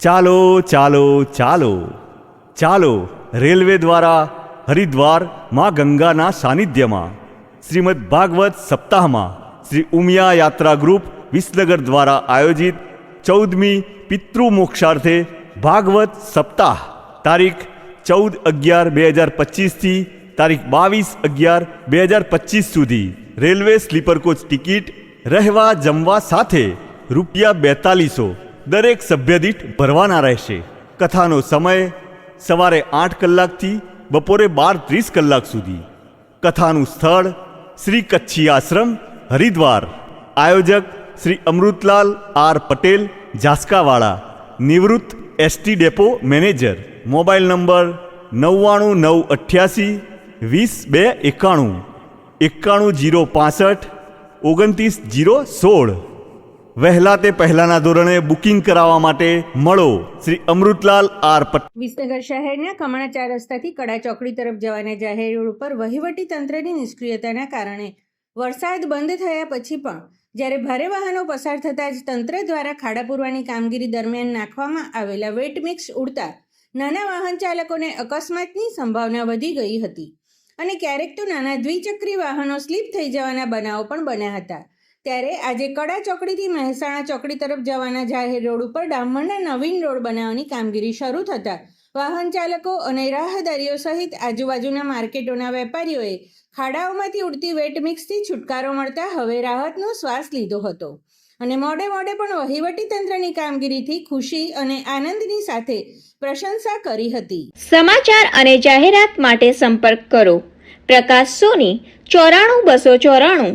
ચાલો ચાલો ચાલો. ચાલો, રેલવે દ્વારા હરિદ્વાર મા ગંગાના સાનિધ્યમાં, શ્રીમદ ભાગવત સપ્તાહમાં શ્રી ઉમિયા યાત્રા ગ્રુપ વિસનગર દ્વારા આયોજિત ચૌદમી પિતૃ મોક્ષાર્થે ભાગવત સપ્તાહ, તારીખ ચૌદ અગિયાર બે હજાર પચીસથી તારીખ બાવીસ અગિયાર બે હજાર પચીસ સુધી. રેલવે સ્લીપર કોચ ટિકિટ રહેવા જમવા સાથે રૂપિયા બેતાલીસો દરેક સભ્ય દીઠ ભરવાના રહેશે. કથાનો સમય સવારે આઠ કલાકથી બપોરે બાર ત્રીસ કલાક સુધી. કથાનું સ્થળ શ્રી કચ્છી આશ્રમ, હરિદ્વાર. આયોજક શ્રી અમૃતલાલ આર પટેલ ઝાસ્કાવાળા નિવૃત્ત ST depot manager. Mobile number નવ્વાણું નવ અઠ્યાસી વીસ બે એકાણું. એકાણું જીરો પાસઠ ઓગણત્રીસ જીરો સોળ. વહેલા તે પહેલાના ધોરણે બુકિંગ કરાવવા માટે મળો. શ્રી અમૃતલાલ આર પટેલ વિસનગર શહેરના કમાણા ચાર રસ્તાથી કડા ચોકડી તરફ જવાના જાહેર રોડ ઉપર વહીવટી તંત્રની નિષ્ક્રિયતાના કારણે વરસાદ બંધ થયા પછી પણ જ્યારે ભારે વાહનો પસાર થતાં જ તંત્ર દ્વારા ખાડા પૂરવાની કામગીરી દરમિયાન નાખવામાં આવેલા વેટ મિક્સ ઉડતા નાના વાહન ચાલકોને અકસ્માતની સંભાવના વધી ગઈ હતી. અને ક્યારેક તો નાના દ્વિચક્રી વાહનો સ્લીપ થઈ જવાના બનાવો પણ બન્યા હતા. ત્યારે આજે કડા ચોકડીથી મહેસાણા ચોકડી તરફ જવાના જાહેર રોડ ઉપર ડામરના નવીન રોડ બનાવવાની કામગીરી શરૂ થતાં વાહન ચાલકો અને રાહદારીઓ સહિત આજુબાજુના માર્કેટોના વેપારીઓએ ખાડાઓમાંથી ઉડતી વેટ મિક્સથી છુટકારો મળતા હવે રાહતનો શ્વાસ લીધો હતો. અને મોડે મોડે પણ વહીવટી તંત્રની કામગીરીથી ખુશી અને આનંદની સાથે પ્રશંસા કરી હતી. સમાચાર અને જાહેરાત માટે સંપર્ક કરો. પ્રકાશ સોની, ચોરાણું બસો ચોરાણું.